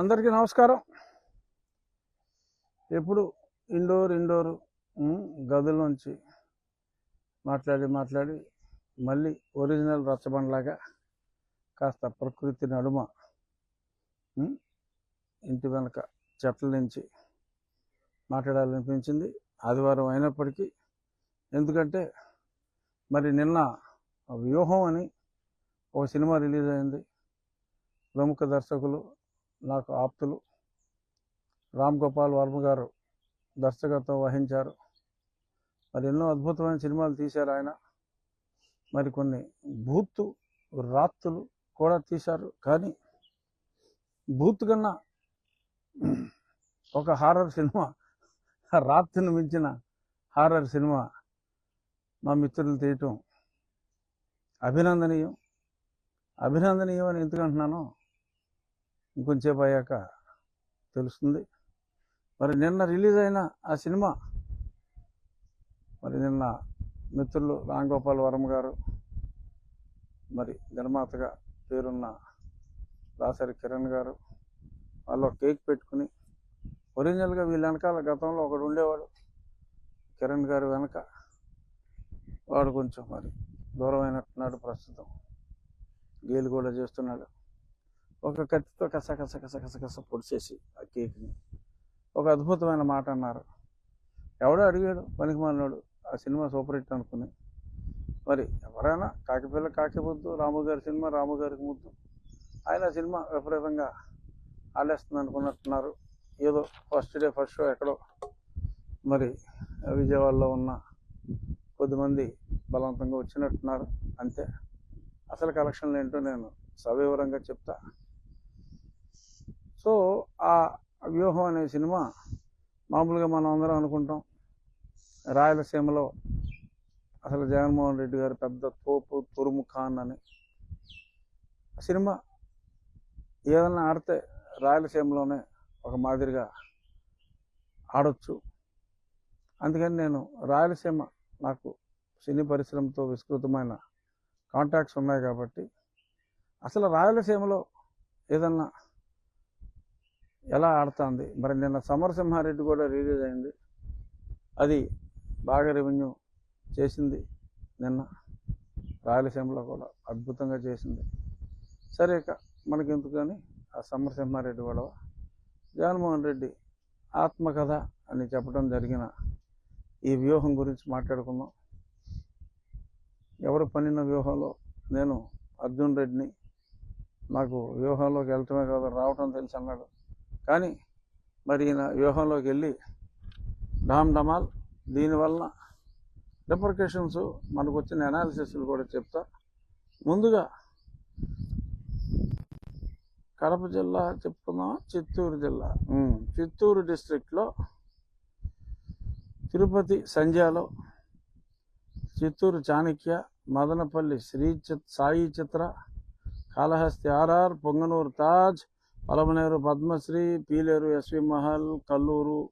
అందరికీ నమస్కారం. ఎప్పుడు ఇండోర్ ఇండోర్ గదుల్లోంచి మాట్లాడి మాట్లాడి మళ్ళీ ఒరిజినల్ రచ్చబండలాగా కాస్త ప్రకృతి నడుమ ఇంటి వెనక చెట్ల నుంచి మాట్లాడాలనిపించింది. ఆదివారం అయినప్పటికీ ఎందుకంటే మరి నిన్న వ్యూహం అని ఒక సినిమా రిలీజ్ అయింది. ప్రముఖ దర్శకులు నాకు ఆప్తులు. రామ్ గోపాల్ వర్మ గారు దర్శకత్వం వహించారు. మరి ఎన్నో అద్భుతమైన సినిమాలు తీశారు ఆయన. మరి కొన్ని భూతు రాత్తులు కూడా తీశారు. కానీ భూత్ కన్నా ఒక హారర్ సినిమా రాత్రిని మించిన హారర్ సినిమా మా మిత్రులు తీయటం అభినందనీయం. అభినందనీయం అని ఎందుకంటున్నానో ఇంకొంచేపు అయ్యాక తెలుస్తుంది. మరి నిన్న రిలీజ్ అయిన ఆ సినిమా మరి నిన్న మిత్రులు రామ్ గోపాల్ వర్మ గారు మరి నిర్మాతగా పేరున్న దాసరి కిరణ్ గారు వాళ్ళు కేక్ పెట్టుకుని ఒరిజినల్గా వీళ్ళ వెనకాల గతంలో ఒకడు ఉండేవాడు కిరణ్ గారు వెనక. వాడు కొంచెం మరి దూరమైనట్టున్నాడు ప్రస్తుతం. గేలు కూడా చేస్తున్నాడు. ఒక కత్తితో కస కస కస కస కస పొడిచేసి ఆ కేక్ని. ఒక అద్భుతమైన మాట అన్నారు. ఎవడో అడిగాడు పనికి ఆ సినిమా సూపర్ హిట్ అనుకుని. మరి ఎవరైనా కాకిపిల్ల కాకి ముద్దు రాము గారి సినిమా రాముగారికి ముద్దు. ఆయన సినిమా విపరీతంగా ఆలేస్తుంది అనుకున్నట్టున్నారు. ఏదో ఫస్ట్ డే ఫస్ట్ షో ఎక్కడో. మరి విజయవాడలో ఉన్న కొద్దిమంది బలవంతంగా వచ్చినట్టున్నారు. అంతే. అసలు కలెక్షన్లు ఏంటో నేను సవివరంగా చెప్తా. సో ఆ వ్యూహం అనే సినిమా మామూలుగా మనం అందరం అనుకుంటాం. రాయలసీమలో అసలు జగన్మోహన్ రెడ్డి గారు పెద్ద తోపు తురుము ఖాన్ అని సినిమా ఏదన్నా ఆడితే రాయలసీమలోనే ఒక మాదిరిగా ఆడొచ్చు. అందుకని నేను రాయలసీమ నాకు సినీ పరిశ్రమతో విస్తృతమైన కాంటాక్ట్స్ ఉన్నాయి కాబట్టి అసలు రాయలసీమలో ఏదన్నా ఎలా ఆడుతుంది? మరి నిన్న సమరసింహారెడ్డి కూడా రిలీజ్ అయింది. అది బాగా రెవెన్యూ చేసింది నిన్న. రాయలసీమలో కూడా అద్భుతంగా చేసింది. సరే ఇక ఎందుకని ఆ సమరసింహారెడ్డి గొడవ. జగన్మోహన్ రెడ్డి ఆత్మకథ అని చెప్పడం జరిగిన ఈ వ్యూహం గురించి మాట్లాడుకుందాం. ఎవరు పన్నిన వ్యూహంలో నేను అర్జున్ రెడ్డిని నాకు వ్యూహంలోకి వెళ్ళటమే కాదు రావటం తెలుసు అన్నాడు. కానీ మరి ఈయన వ్యూహంలోకి వెళ్ళి డామ్ డమాల్ దీనివల్ల రిపర్కేషన్స్ మనకు వచ్చిన అనాలిసిస్లు కూడా చెప్తా. ముందుగా కడప జిల్లా చెప్పుకుందాం చిత్తూరు జిల్లా. చిత్తూరు డిస్ట్రిక్ట్లో తిరుపతి సంధ్యాలో చిత్తూరు చాణక్య మదనపల్లి శ్రీ చిత్ Sai Chitra Kalahasti RR Punganur Taj Palamaner Padmasri Pileru SV Mahal Kallur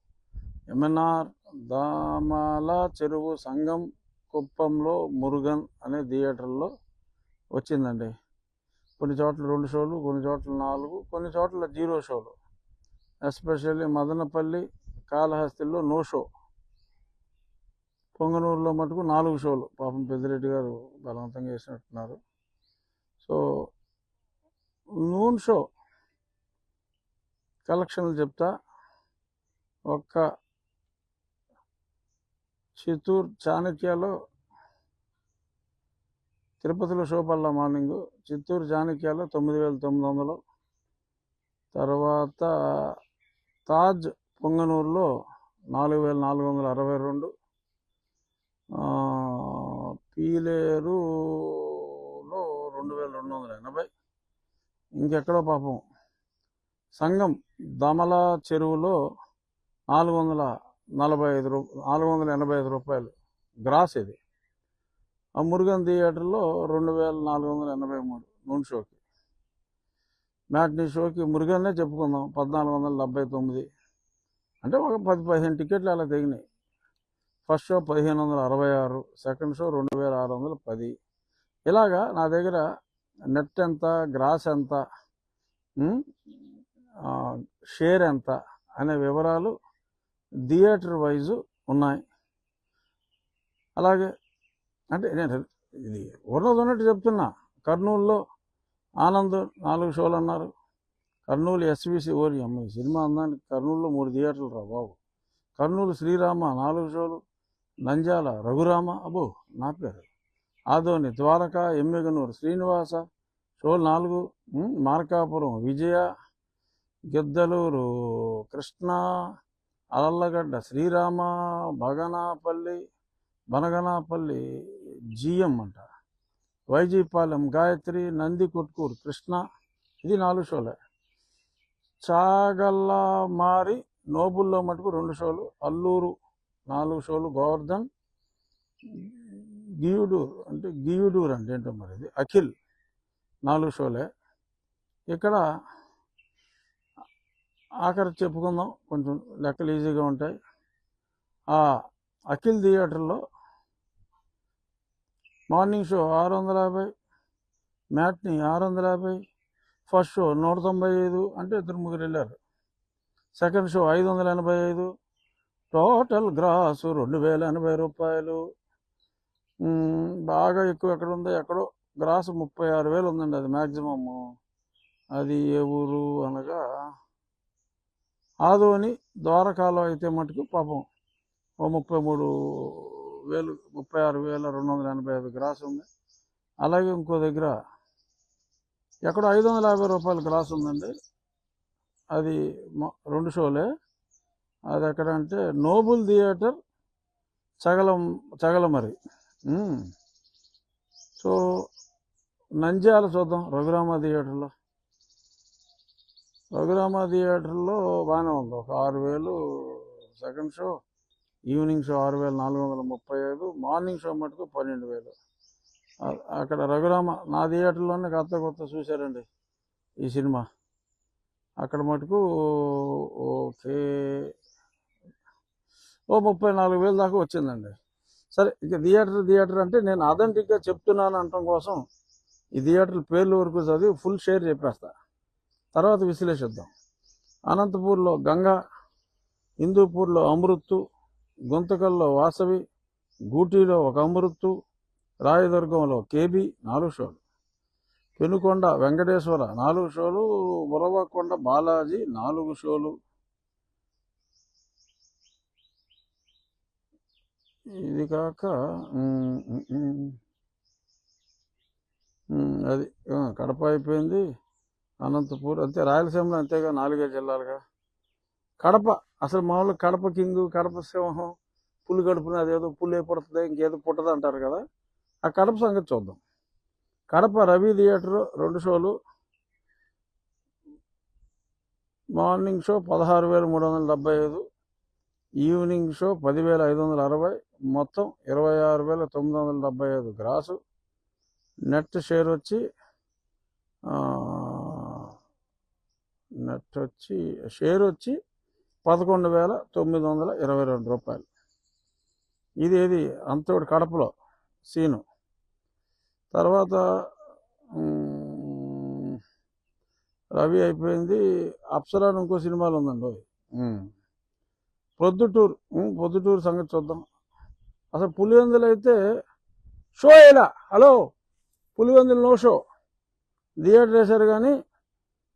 MNR Damala Cheruvu Sangam కుప్పంలో మురుగన్ అనే థియేటర్లో వచ్చిందండి. కొన్ని చోట్ల రెండు షోలు కొన్ని చోట్ల నాలుగు కొన్ని చోట్ల జీరో షోలు. ఎస్పెషల్లీ మదనపల్లి కాళహస్తిలో నో షో. పొంగనూరులో మటుకు నాలుగు షోలు. పాపం పెద్దిరెడ్డి గారు బలవంతంగా వేసినట్టున్నారు సో నూన్ షో. కలెక్షన్లు చెప్తా. ఒక్క చిత్తూరు చాణక్యలో తిరుపతిలో షో మార్నింగు చిత్తూరు చాణక్యలో తొమ్మిది వేల తొమ్మిది వందలు. తర్వాత తాజ్ పొంగనూరులో నాలుగు వేల నాలుగు వందల అరవై రెండు. పీలేరులో రెండు వేల రెండు వందల ఎనభై. ఇంకెక్కడో పాపం సంఘం దమల చెరువులో నాలుగు వందల నలభై ఐదు రూ నాలుగు వందల ఎనభై ఐదు రూపాయలు గ్రాస్ ఇది. ఆ మురుగన్ థియేటర్లో రెండు వేల నాలుగు వందల ఎనభై మూడు నూనె షోకి. మ్యాట్నీ షోకి మురుగన్నే చెప్పుకుందాం. పద్నాలుగు వందల డెబ్బై తొమ్మిది. అంటే ఒక పది పదిహేను టికెట్లు అలా తెగినాయి. ఫస్ట్ షో పదిహేను వందల అరవై ఆరు సెకండ్ షో రెండు వేల ఆరు వందల పది. ఇలాగా నా దగ్గర నెట్ ఎంత గ్రాస్ ఎంత షేర్ ఎంత అనే వివరాలు థియేటర్ వైజు ఉన్నాయి. అలాగే అంటే నేను ఇది ఉన్నది ఉన్నట్టు చెప్తున్నా. కర్నూలులో ఆనంద్ నాలుగు షోలు అన్నారు. కర్నూలు ఎస్విసి ఓరి అమ్మ ఈ సినిమా అందానికి కర్నూలులో మూడు థియేటర్లు రా బాబు. కర్నూలు శ్రీరామ నాలుగు షోలు నంజాల రఘురామ అబ్బో నా పేరు. ఆదోని ద్వారక ఎమ్మెగనూరు శ్రీనివాస షోలు నాలుగు మార్కాపురం విజయ గిద్దలూరు కృష్ణ అలల్లగడ్డ శ్రీరామ బగనాపల్లి బనగనాపల్లి జిఎం అంట. వైజీపాలెం గాయత్రి నంది కొట్కూరు కృష్ణ ఇది నాలుగు షోలే. చాగల్లా మారి నోబుల్లో మటుకు రెండు షోలు అల్లూరు నాలుగు షోలు గోవర్ధన్ గియుడూరు అంటే గియుడూరు అంటే ఏంటో మరి ఇది? అఖిల్ నాలుగు షోలే. ఇక్కడ ఆఖరి చెప్పుకుందాం. కొంచెం లెక్కలు ఈజీగా ఉంటాయి. ఆ అఖిల్ థియేటర్లో మార్నింగ్ షో ఆరు వందల యాభై మ్యాట్ని ఆరు వందల యాభై ఫస్ట్ షో నూట తొంభై ఐదు అంటే ఇద్దరు ముగ్గురు వెళ్ళారు. సెకండ్ షో ఐదు వందల ఎనభై ఐదు టోటల్ గ్రాసు రెండు వేల ఎనభై రూపాయలు. బాగా ఎక్కువ ఎక్కడ ఉందో? ఎక్కడో గ్రాసు ముప్పై ఆరు వేలు ఉందండి అది మ్యాక్సిమమ్ అది ఏ ఊరు అనగా ఆదోని ద్వారకాలో అయితే మటుకు పాపం ఓ ముప్పై మూడు వేలు ముప్పై ఆరు వేల రెండు వందల ఎనభై ఐదు గ్రాస్ ఉంది. అలాగే ఇంకో దగ్గర ఎక్కడో ఐదు వందల యాభై రూపాయల గ్రాస్ ఉందండి. అది రెండు షోలే. అది ఎక్కడ అంటే నోబుల్ థియేటర్ చగలం చగలమరి. సో నంద్యాల చూద్దాం రఘురామ థియేటర్లో. రఘురామ థియేటర్లో బాగానే ఉంది. ఒక ఆరు వేలు సెకండ్ షో ఈవినింగ్ షో ఆరు వేల నాలుగు వందల ముప్పై ఐదు మార్నింగ్ షో మటుకు పన్నెండు వేలు. అక్కడ రఘురామ నా థియేటర్లోనే కొత్త కొత్త చూశారండి ఈ సినిమా. అక్కడ మటుకు ఓకే ఓ ముప్పై నాలుగు వేలు దాకా వచ్చిందండి. సరే ఇక థియేటర్ థియేటర్ అంటే నేను అథెంటిక్గా చెప్తున్నాను అనటం కోసం ఈ థియేటర్ పేర్లు వరకు చదివి ఫుల్ షేర్ చెప్పేస్తా. తర్వాత విశ్లేషిద్దాం. అనంతపూర్లో గంగా హిందూపూర్లో అమృత్తు గుంతకల్లో వాసవి గూటీలో ఒక అమృత్తు రాయదుర్గంలో కేబీ నాలుగు షోలు పెనుకొండ వెంకటేశ్వర నాలుగు షోలు బురవకొండ బాలాజీ నాలుగు షోలు. ఇది కాక అది కడప అయిపోయింది. అనంతపూర్ అంతే. రాయలసీమలో అంతేగా నాలుగే జిల్లాలుగా. కడప అసలు మామూలుగా కడప కింగ్ కడప సింహం పులి కడుపున అదేదో పులి పుడుతుంది ఇంకేదో పుట్టదు అంటారు కదా. ఆ కడప సంగతి చూద్దాం. కడప రవి థియేటర్ రెండు షోలు. మార్నింగ్ షో పదహారు వేల మూడు వందల డెబ్బై ఐదు. ఈవినింగ్ షో పదివేల ఐదు వందల అరవై. మొత్తం ఇరవై ఆరు వేల తొమ్మిది వందల డెబ్బై ఐదు గ్రాసు. నెట్ షేర్ వచ్చి నెట్ వచ్చి షేర్ వచ్చి పదకొండు వేల తొమ్మిది వందల ఇరవై రెండు రూపాయలు. ఇది ఏది అంతోటి కడపలో సీను. తర్వాత రవి అయిపోయింది. అప్సరా ఇంకో సినిమాలు ఉందండి ఉమ్, ప్రొద్దుటూరు సంగతి చూద్దాం. అసలు పులివెందులు అయితే షో ఇలా hello Pulivendula no show. Theatre వేశారు కానీ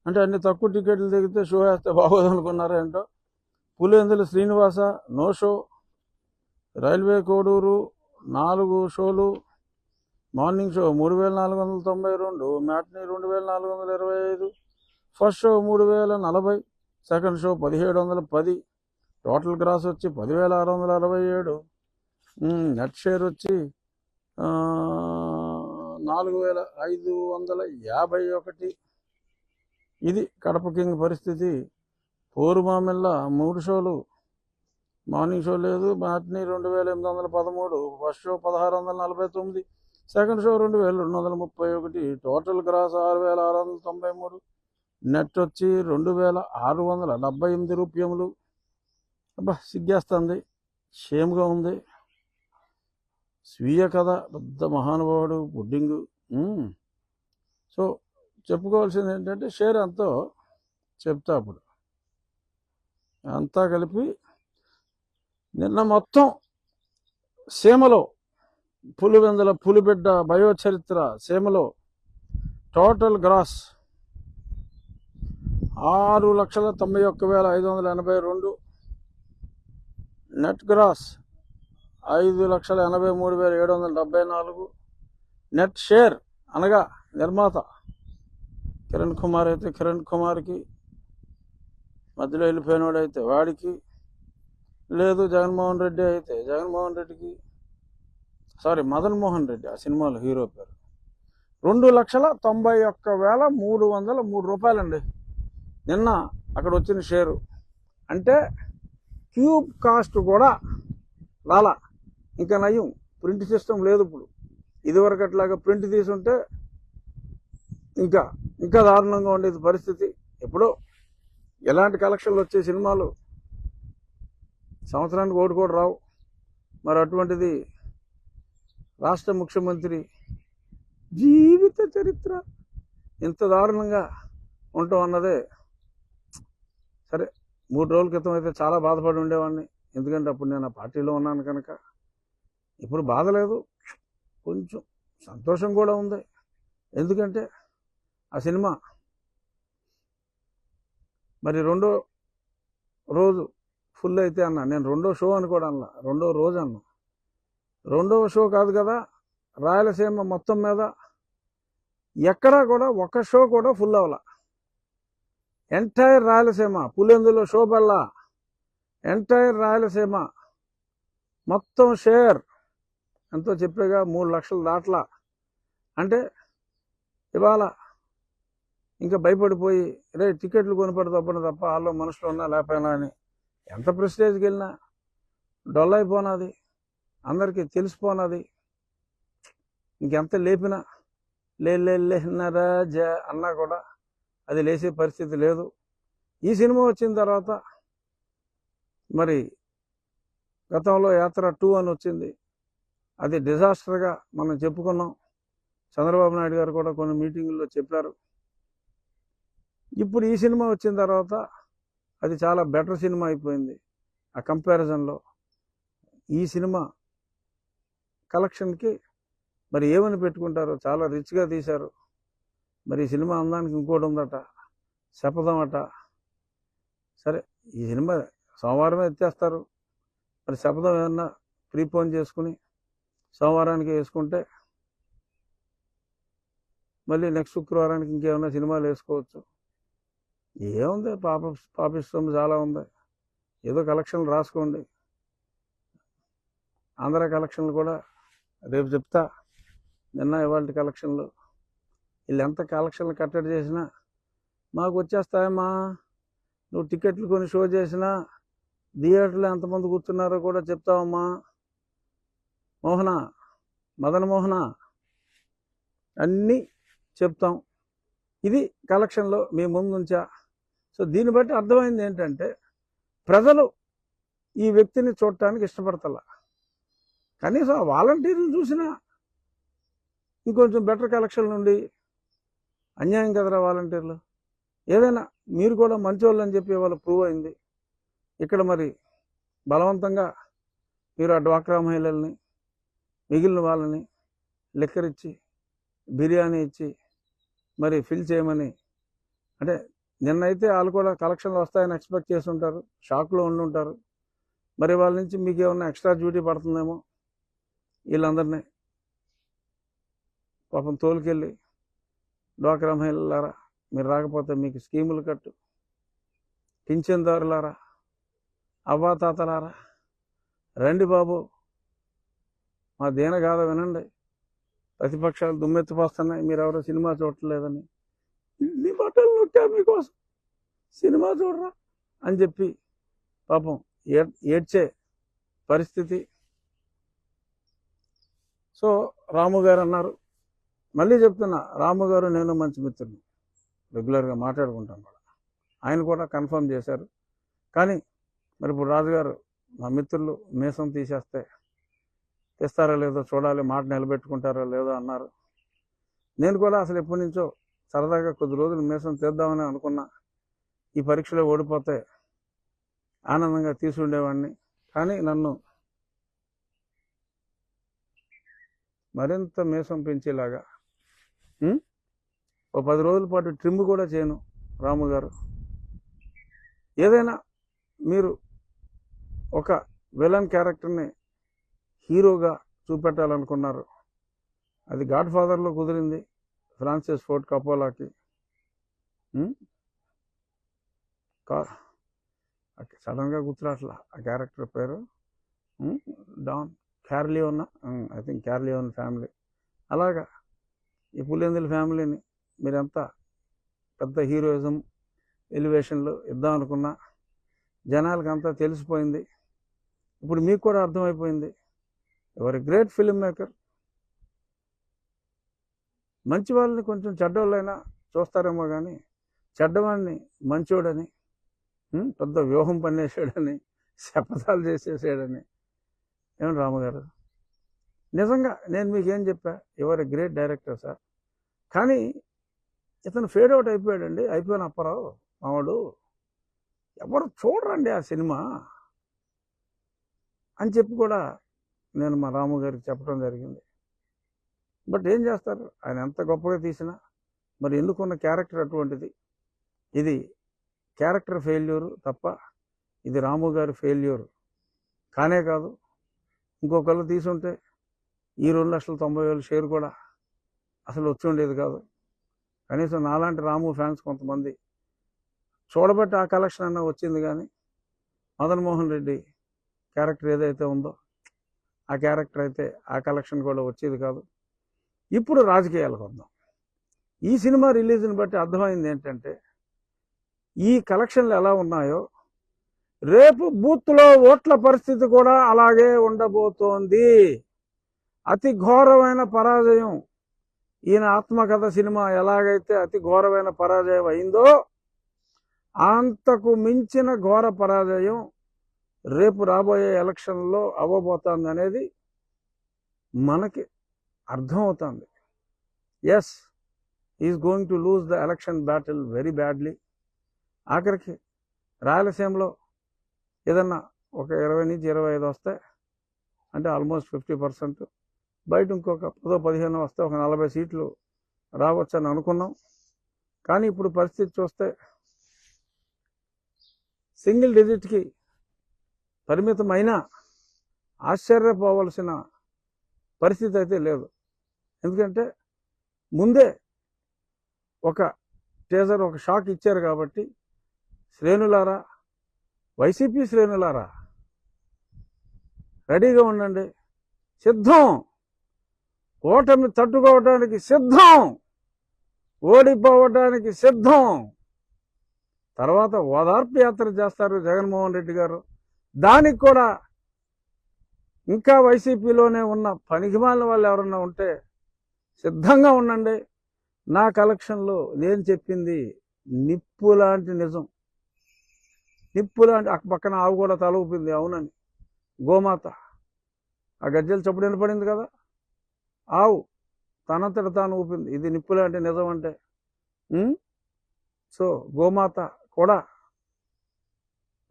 అంటే అన్ని తక్కువ టికెట్లు దిగితే షో వేస్తే బాగోదు అనుకున్నారా ఏంటో? Pulivendula Srinivasa no show. Railway Koduru నాలుగు షోలు. మార్నింగ్ షో మూడు వేల నాలుగు వందల తొంభై రెండు మ్యాట్నీ రెండు వేల నాలుగు వందల ఇరవై ఐదు. ఫస్ట్ షో మూడు వేల నలభై సెకండ్ షో పదిహేడు వందల పది. టోటల్ గ్రాస్ వచ్చి పదివేల ఆరు వందల అరవై ఏడు. నెట్ షేర్ వచ్చి నాలుగు వేల ఐదు వందల యాభై ఒకటి. ఇది కడప కింగ్ పరిస్థితి. పోరుమామిల్ల మూడు షోలు. మార్నింగ్ షో లేదు మ్యాట్నీ రెండు వేల ఎనిమిది వందల పదమూడు ఫస్ట్ షో పదహారు వందల నలభై తొమ్మిది సెకండ్ షో రెండు వేల రెండు వందల ముప్పై ఒకటి టోటల్ గ్రాస్ ఆరు వేల ఆరు వందల తొంభై మూడు నెట్ వచ్చి రెండు వేల ఆరు వందల డెబ్బై ఎనిమిది రూపాయలు. అబ్బా సిగ్గేస్తుంది. షేమ్గా ఉంది. స్వీయ కథ పెద్ద మహానుభావుడు పుడ్డింగు. సో చెప్పుకోవాల్సింది ఏంటంటే షేర్ ఎంతో చెప్తా అప్పుడు. అంతా కలిపి నిన్న మొత్తం సీమలో పులివెందుల పులిబిడ్డ బయోచరిత్ర సీమలో టోటల్ గ్రాస్ ఆరు లక్షల తొంభై ఒక్క వేల ఐదు వందల ఎనభై రెండు. నెట్ గ్రాస్ ఐదు లక్షల ఎనభై మూడు వేల ఏడు వందల డెబ్బై నాలుగు. నెట్ షేర్ అనగా నిర్మాత కిరణ్ కుమార్ అయితే కిరణ్ కుమార్కి మధ్యలో వెళ్ళిపోయినవాడైతే వాడికి లేదు జగన్మోహన్ రెడ్డి అయితే జగన్మోహన్ రెడ్డికి సారీ మదన్ మోహన్ రెడ్డి ఆ సినిమాలో హీరో పేరు. రెండు లక్షల తొంభై ఒక్క వేల మూడు వందల మూడు రూపాయలండి. నిన్న అక్కడ వచ్చిన షేరు. అంటే క్యూబ్ కాస్ట్ కూడా రాలా. ఇంకా నయం. ప్రింట్ సిస్టమ్ లేదు ఇప్పుడు. ఇదివరకు ప్రింట్ తీసుంటే ఇంకా ఇంకా దారుణంగా ఉండేది పరిస్థితి. ఎప్పుడో ఎలాంటి కలెక్షన్లు వచ్చే సినిమాలు సంవత్సరానికి ఓటు కూడా రావు. మరి అటువంటిది రాష్ట్ర ముఖ్యమంత్రి జీవిత చరిత్ర ఇంత దారుణంగా ఉండటం అన్నదే సరే మూడు రోజుల క్రితం అయితే చాలా బాధపడి ఉండేవాడిని. ఎందుకంటే అప్పుడు నేను ఆ పార్టీలో ఉన్నాను కనుక. ఇప్పుడు బాధ లేదు. కొంచెం సంతోషం కూడా ఉంది. ఎందుకంటే ఆ సినిమా. మరి రెండో రోజు ఫుల్ అయితే అన్నా. నేను రెండో షో అని కూడా రెండో రోజు అన్నా. రెండో షో కాదు కదా రాయలసీమ మొత్తం మీద ఎక్కడా కూడా ఒక షో కూడా ఫుల్ అవ్వాల. ఎంటైర్ రాయలసీమ పులేందులో షో బల్లా. ఎంటైర్ రాయలసీమ మొత్తం షేర్. ఎంతో చెప్పేగా మూడు లక్షలు దాట్లా. అంటే ఇవాళ ఇంకా భయపడిపోయి రే టికెట్లు కొనిపడి తప్పని తప్ప వాళ్ళు మనుషులు ఉన్నా లేకపోయినా అని. ఎంత ప్రెస్టేజ్కి వెళ్ళినా డొల్ అయిపోనాది. అందరికీ తెలిసిపోనది. ఇంకెంత లేపినా లే లే జ అన్నా కూడా అది లేచే పరిస్థితి లేదు. ఈ సినిమా వచ్చిన తర్వాత మరి గతంలో యాత్ర టూ అని వచ్చింది. అది డిజాస్టర్గా మనం చెప్పుకున్నాం. చంద్రబాబు నాయుడు గారు కూడా కొన్ని మీటింగుల్లో చెప్పారు. ఇప్పుడు ఈ సినిమా వచ్చిన తర్వాత అది చాలా బెటర్ సినిమా అయిపోయింది. ఆ కంపారిజన్లో ఈ సినిమా కలెక్షన్కి మరి ఏమని పెట్టుకుంటారు చాలా రిచ్గా తీశారు. మరి ఈ సినిమా అందానికి ఇంకోటి ఉందట శపథం అట. సరే ఈ సినిమా సోమవారమే ఎత్తేస్తారు. మరి శపథం ఏమన్నా ప్రీపోన్ చేసుకుని సోమవారానికి వేసుకుంటే మళ్ళీ నెక్స్ట్ శుక్రవారానికి ఇంకేమైనా సినిమాలు వేసుకోవచ్చు. ఏముంది? పాప పాపిష్టం చాలా ఉంది. ఏదో కలెక్షన్లు రాసుకోండి. ఆంధ్ర కలెక్షన్లు కూడా రేపు చెప్తా. నిన్న ఇవాళ కలెక్షన్లు వీళ్ళు ఎంత కలెక్షన్లు కట్టడి చేసినా మాకు వచ్చేస్తాయమ్మా. నువ్వు టికెట్లు కొని షో చేసినా థియేటర్లో ఎంతమంది కూర్చున్నారో కూడా చెప్తావమ్మా. మోహన మదన మోహన అన్నీ చెప్తాం. ఇది కలెక్షన్లో మీ ముందుంచా. సో దీన్ని బట్టి అర్థమైంది ఏంటంటే ప్రజలు ఈ వ్యక్తిని చూడటానికి ఇష్టపడతలా. కనీసం ఆ వాలంటీర్లు చూసినా ఇంకొంచెం బెటర్ కలెక్షన్ నుండి అన్యాయం కదరా వాలంటీర్లు. ఏదైనా మీరు కూడా మంచోళ్ళు అని చెప్పి వాళ్ళు ప్రూవ్ అయింది. ఇక్కడ మరి బలవంతంగా మీరు ఆ డ్వాక్రా మహిళల్ని మిగిలిన వాళ్ళని లిక్కర్ ఇచ్చి బిర్యానీ ఇచ్చి మరి ఫిల్ చేయమని అంటే నిన్నైతే వాళ్ళు కూడా కలెక్షన్లు వస్తాయని ఎక్స్పెక్ట్ చేసి ఉంటారు. షాక్లో ఉండి ఉంటారు. మరి వాళ్ళ నుంచి మీకు ఏమన్నా ఎక్స్ట్రా డ్యూటీ పడుతుందేమో? వీళ్ళందరినీ పాపం తోలుకెళ్ళి డ్వాక్రా మహిళలారా మీరు రాకపోతే మీకు స్కీములు కట్టు. పింఛన్దారులారా అవ్వాతాతలారా రండి బాబు. మా దేన గాథ వినండి. ప్రతిపక్షాలు దుమ్మెత్తిపోస్తున్నాయి. మీరెవరో సినిమా చూడట్లేదని. ఇన్ని మీకోసం. సినిమా చూడరా అని చెప్పి పాపం ఏడ్చే పరిస్థితి. సో రాము గారు అన్నారు మళ్ళీ చెప్తున్నా రాము గారు నేను మంచి మిత్రుడు రెగ్యులర్గా మాట్లాడుకుంటాం కూడా. ఆయన కూడా కన్ఫర్మ్ చేశారు. కానీ మరి ఇప్పుడు రాజుగారు మా మిత్రులు మీసం తీసేస్తే తెస్తారో లేదో చూడాలి మాట నిలబెట్టుకుంటారో లేదో అన్నారు. నేను కూడా అసలు ఎప్పటి నుంచో సరదాగా కొద్ది రోజులు మీసం తీద్దామని అనుకున్నా. ఈ పరీక్షలో ఓడిపోతే ఆనందంగా తీసుండేవాడిని కానీ నన్ను మరింత మీసం పెంచేలాగా ఓ పది రోజుల పాటు ట్రిమ్ కూడా చేయను రాము గారు. ఏదైనా మీరు ఒక విలన్ క్యారెక్టర్ని హీరోగా చూపెట్టాలనుకున్నారు. అది గాడ్ ఫాదర్లో కుదిరింది. ఫ్రాన్సిస్ ఫోర్ట్ కపోలాకి సడన్గా గుర్తురాట్లా. ఆ క్యారెక్టర్ పేరు. Don Corleone I think Corleone family అలాగా. ఈ పులిందుల ఫ్యామిలీని మీరెంత పెద్ద హీరోయిజం ఎలివేషన్లు ఇద్దాం అనుకున్నా జనాలకు అంతా తెలిసిపోయింది. ఇప్పుడు మీకు కూడా అర్థమైపోయింది. ఎవరి గ్రేట్ ఫిల్మ్ మేకర్ మంచి వాళ్ళని కొంచెం చెడ్డవాళ్ళైనా చూస్తారేమో కానీ చెడ్డవాడిని మంచోడని పెద్ద వ్యూహం పన్నేసాడని శపథాలు చేసేసాడని. ఏమన్నా రామగారు? నిజంగా నేను మీకు ఏం చెప్పా ఎవరు గ్రేట్ డైరెక్టర్ సార్ కానీ ఇతను ఫేడ్ అవుట్ అయిపోయాడండి. అయిపోయిన అప్పారావు మావాడు. ఎవరు చూడరండి ఆ సినిమా? అని చెప్పి కూడా నేను మా రాము గారికి చెప్పడం జరిగింది. బట్ ఏం చేస్తారు? ఆయన ఎంత గొప్పగా తీసినా మరి ఎందుకున్న క్యారెక్టర్ అటువంటిది? ఇది క్యారెక్టర్ ఫెయిల్యూరు తప్ప ఇది రాము గారి ఫెయిల్యూర్. కానే కాదు ఇంకొకళ్ళు తీసుంటే ఈ రెండు లక్షల తొంభై వేల షేర్ కూడా అసలు వచ్చి ఉండేది కాదు. కనీసం నాలాంటి రాము ఫ్యాన్స్ కొంతమంది చూడబట్టి ఆ కలెక్షన్ అన్న వచ్చింది కానీ మదన్మోహన్ రెడ్డి క్యారెక్టర్ ఏదైతే ఉందో ఆ క్యారెక్టర్ అయితే ఆ కలెక్షన్ కూడా వచ్చేది కాదు. ఇప్పుడు రాజకీయాలకు వద్దాం. ఈ సినిమా రిలీజ్ని బట్టి అర్థమైంది ఏంటంటే ఈ కలెక్షన్లు ఎలా ఉన్నాయో రేపు బూత్లో ఓట్ల పరిస్థితి కూడా అలాగే ఉండబోతోంది. అతి ఘోరమైన పరాజయం. ఈయన ఆత్మకథ సినిమా ఎలాగైతే అతి ఘోరమైన పరాజయం అయిందో అంతకు మించిన ఘోర పరాజయం రేపు రాబోయే ఎలక్షన్లో అవ్వబోతోంది అనేది మనకి అర్థమవుతుంది. S is going to lose the election battle very badly ఆఖరికి రాయలసీమలో ఏదన్నా ఒక ఇరవై నుంచి ఇరవై ఐదు వస్తే అంటే ఆల్మోస్ట్ ఫిఫ్టీ పర్సెంట్ బయట ఇంకొక పదో పదిహేను వస్తే ఒక నలభై సీట్లు రావచ్చని అనుకున్నాం. కానీ ఇప్పుడు పరిస్థితి చూస్తే సింగిల్ డిజిట్కి పరిమితమైన ఆశ్చర్యపోవలసిన పరిస్థితి అయితే లేదు. ఎందుకంటే ముందే ఒక టేజర్ ఒక షాక్ ఇచ్చారు కాబట్టి శ్రేణులారా వైసీపీ శ్రేణులారా రెడీగా ఉండండి. సిద్ధం. ఓటమి తట్టుకోవడానికి సిద్ధం. ఓడిపోవడానికి సిద్ధం. తర్వాత ఓదార్పు యాత్ర చేస్తారు జగన్మోహన్ రెడ్డి గారు. దానికి కూడా ఇంకా వైసీపీలోనే ఉన్న పనికిమాలిన వాళ్ళు ఎవరన్నా ఉంటే సిద్ధంగా ఉండండి. నా కలెక్షన్లో నేను చెప్పింది నిప్పు లాంటి నిజం. నిప్పు లాంటి ఆ పక్కన ఆవు కూడా తల ఊపింది. అవునని గోమాత. ఆ గజ్జలు చప్పుడు నిలబడింది కదా? ఆవు. తనంతట తాను ఊపింది. ఇది నిప్పు లాంటి నిజం అంటే. సో గోమాత కూడా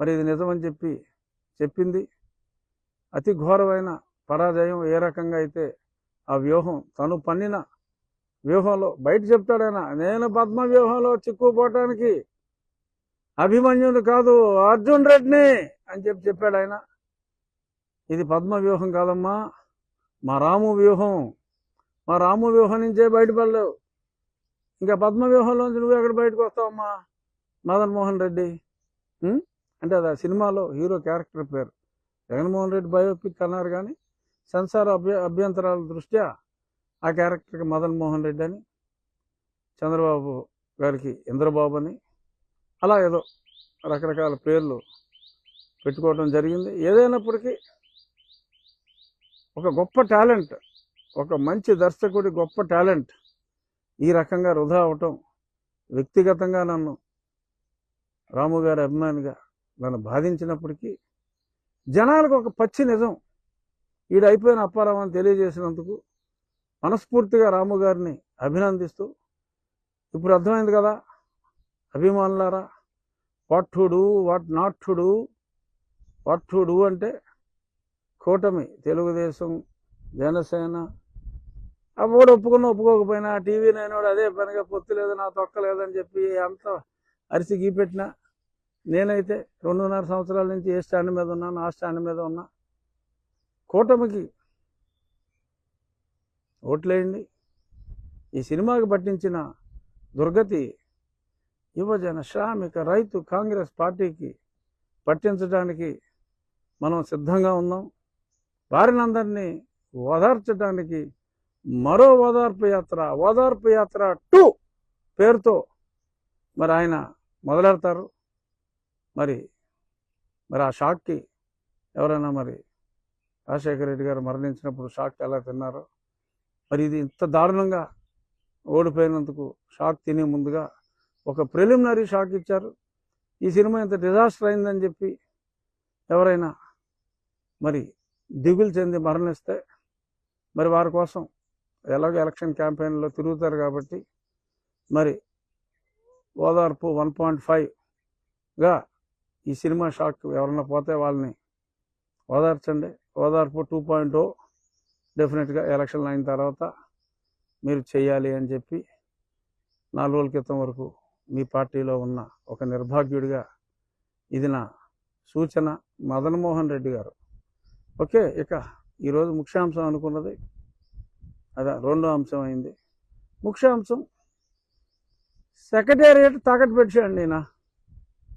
మరి ఇది నిజమని చెప్పి చెప్పింది. అతి ఘోరమైన పరాజయం ఏ రకంగా అయితే ఆ వ్యూహం. తను పన్నిన వ్యూహంలో బయట చెప్తాడైనా నేను పద్మ వ్యూహంలో చిక్కుపోవటానికి అభిమన్యుడు కాదు అర్జున్ రెడ్డిని అని చెప్పి చెప్పాడు ఆయన. ఇది పద్మ వ్యూహం కాదమ్మా. మా రాము వ్యూహం. మా రాము వ్యూహం నుంచే బయటపడలేవు. ఇంకా పద్మ వ్యూహంలోంచి నువ్వు ఎక్కడ బయటకు వస్తావమ్మా మదన్ మోహన్ రెడ్డి అంటే అది ఆ సినిమాలో హీరో క్యారెక్టర్ పేరు. జగన్మోహన్ రెడ్డి బయోపిక్ అన్నారు కానీ సెన్సార్ అభ్య అభ్యంతరాల దృష్ట్యా ఆ క్యారెక్టర్కి మదన్ మోహన్ రెడ్డి అని చంద్రబాబు గారికి ఇంద్రబాబు అని అలా ఏదో రకరకాల పేర్లు పెట్టుకోవడం జరిగింది. ఏదైనప్పటికీ ఒక గొప్ప టాలెంట్ ఒక మంచి దర్శకుడి గొప్ప టాలెంట్ ఈ రకంగా వృధా అవటం వ్యక్తిగతంగా నన్ను రాము గారి అభిమానిగా నన్ను బాధించినప్పటికీ జనాలకు ఒక పచ్చి నిజం ఈడు అయిపోయిన అప్పారావు తెలియజేసినందుకు మనస్ఫూర్తిగా రాము గారిని అభినందిస్తూ ఇప్పుడు అర్థమైంది కదా అభిమానులారా వాఠుడు వాట్ నాఠుడు వాఠుడు అంటే కూటమి తెలుగుదేశం జనసేన అప్పుడు ఒప్పుకున్న ఒప్పుకోకపోయినా టీవీ నైనోడు అదే పనిగా పొత్తు లేదు నా తొక్క లేదని చెప్పి అంత అరిసి గీపెట్టినా నేనైతే రెండున్నర సంవత్సరాల నుంచి ఏ స్టాండ్ మీద ఉన్నాను ఆ స్టాండ్ మీద ఉన్నా కూటమికి ఓట్లేయండి. ఈ సినిమాకి పట్టించిన దుర్గతి యువజన శ్రామిక రైతు కాంగ్రెస్ పార్టీకి పట్టించడానికి మనం సిద్ధంగా ఉన్నాం. వారినందరినీ ఓదార్చడానికి మరో ఓదార్పు యాత్ర ఓదార్పు యాత్ర టూ పేరుతో మరి ఆయన మొదలెడతారు. మరి మరి ఆ షాక్కి ఎవరైనా మరి రాజశేఖర రెడ్డి గారు మరణించినప్పుడు షాక్ ఎలా తిన్నారు. మరి ఇది ఇంత దారుణంగా ఓడిపోయినందుకు షాక్ తినే ముందుగా ఒక ప్రిలిమినరీ షాక్ ఇచ్చారు. ఈ సినిమా ఇంత డిజాస్టర్ అయిందని చెప్పి ఎవరైనా మరి దిగులు చెంది మరణిస్తే మరి వారి కోసం ఎలాగో ఎలక్షన్ క్యాంపెయిన్లో తిరుగుతారు కాబట్టి మరి ఓదార్పు వన్ పాయింట్ ఫైవ్గా ఈ సినిమా షాక్ ఎవరైనా పోతే వాళ్ళని ఓదార్చండి. ఓదార్పు టూ పాయింట్ ఓ. డెఫినెట్గా ఎలక్షన్లు అయిన తర్వాత మీరు చేయాలి అని చెప్పి నాలుగు రోజుల క్రితం వరకు మీ పార్టీలో ఉన్న ఒక నిర్భాగ్యుడిగా ఇది నా సూచన మదన్మోహన్ రెడ్డి గారు. ఓకే ఇక ఈరోజు ముఖ్యాంశం అనుకున్నది అదే రెండో అంశం అయింది. ముఖ్యాంశం సెక్రటేరియట్ తాకట్టు పెట్టేయండి నా